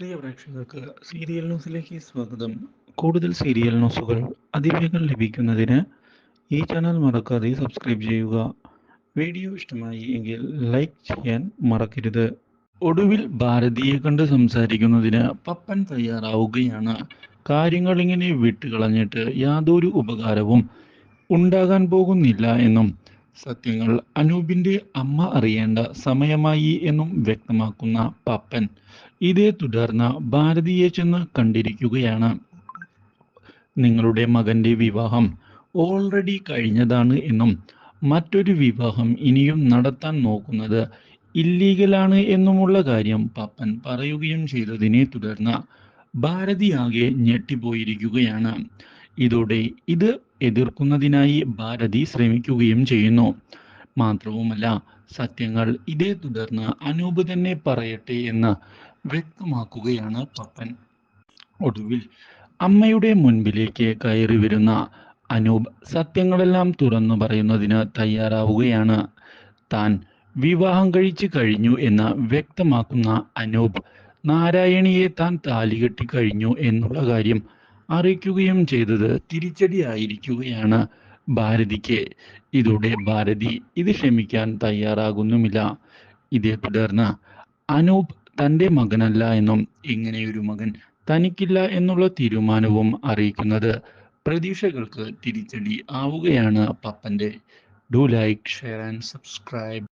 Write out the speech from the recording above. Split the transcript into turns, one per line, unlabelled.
പ്രിയ പ്രേക്ഷകർക്ക് സീരിയൽ ന്യൂസിലേക്ക് സ്വാഗതം. കൂടുതൽ സീരിയൽ ന്യൂസുകൾ അതിവേഗം ലഭിക്കുന്നതിന് ഈ ചാനൽ മറക്കാതെ സബ്സ്ക്രൈബ് ചെയ്യുക. വീഡിയോ ഇഷ്ടമായി എങ്കിൽ ലൈക്ക് ചെയ്യാൻ മറക്കരുത്. ഒടുവിൽ ഭാരതിയെ കണ്ട് സംസാരിക്കുന്നതിന് പപ്പൻ തയ്യാറാവുകയാണ്. കാര്യങ്ങൾ ഇങ്ങനെ വിട്ടുകളഞ്ഞിട്ട് യാതൊരു ഉപകാരവും ഉണ്ടാകാൻ പോകുന്നില്ല എന്നും സത്യങ്ങൾ അനൂപിന്റെ അമ്മ അറിയേണ്ട സമയമായി എന്നും വ്യക്തമാക്കുന്ന പപ്പൻ ഇതേ തുടർന്ന് ഭാരതിയെ ചെന്ന് കണ്ടിരിക്കുകയാണ്. നിങ്ങളുടെ മകന്റെ വിവാഹം ഓൾറെഡി കഴിഞ്ഞതാണ് എന്നും മറ്റൊരു വിവാഹം ഇനിയും നടത്താൻ നോക്കുന്നത് ഇല്ലീഗലാണ് എന്നുമുള്ള കാര്യം പപ്പൻ പറയുകയും ചെയ്തതിനെ തുടർന്ന് ഭാരതിയാകെ ഞെട്ടിപ്പോയിരിക്കുകയാണ്. ഇതോടെ ഇത് എതിർക്കുന്നതിനായി ഭാരതി ശ്രമിക്കുകയും ചെയ്യുന്നു. മാത്രവുമല്ല സത്യങ്ങൾ ഇതേ തുടർന്ന് അനൂപ് തന്നെ പറയട്ടെ എന്ന് വ്യക്തമാക്കുകയാണ് പപ്പൻ. ഒടുവിൽ അമ്മയുടെ മുൻപിലേക്ക് കയറി വരുന്ന അനൂപ് സത്യങ്ങളെല്ലാം തുറന്നു പറയുന്നതിന് തയ്യാറാവുകയാണ്. താൻ വിവാഹം കഴിച്ചു കഴിഞ്ഞു എന്ന് വ്യക്തമാക്കുന്ന അനൂപ് നാരായണിയെ താൻ താലികെട്ടി കഴിഞ്ഞു എന്നുള്ള കാര്യം അറിയിക്കുകയും ചെയ്തത് തിരിച്ചടിയായിരിക്കുകയാണ്. ഭാരതിക്ക് ഇതോടെ ഭാരതി ഇത് ക്ഷമിക്കാൻ തയ്യാറാകുന്നുമില്ല. ഇതേ തുടർന്ന് അനൂപ് തന്റെ മകനല്ല എന്നും ഇങ്ങനെയൊരു മകൻ തനിക്കില്ല എന്നുള്ള തീരുമാനവും അറിയിക്കുന്നത് പ്രതീക്ഷകൾക്ക് തിരിച്ചടി ആവുകയാണ് പപ്പന്റെ. Do like share and subscribe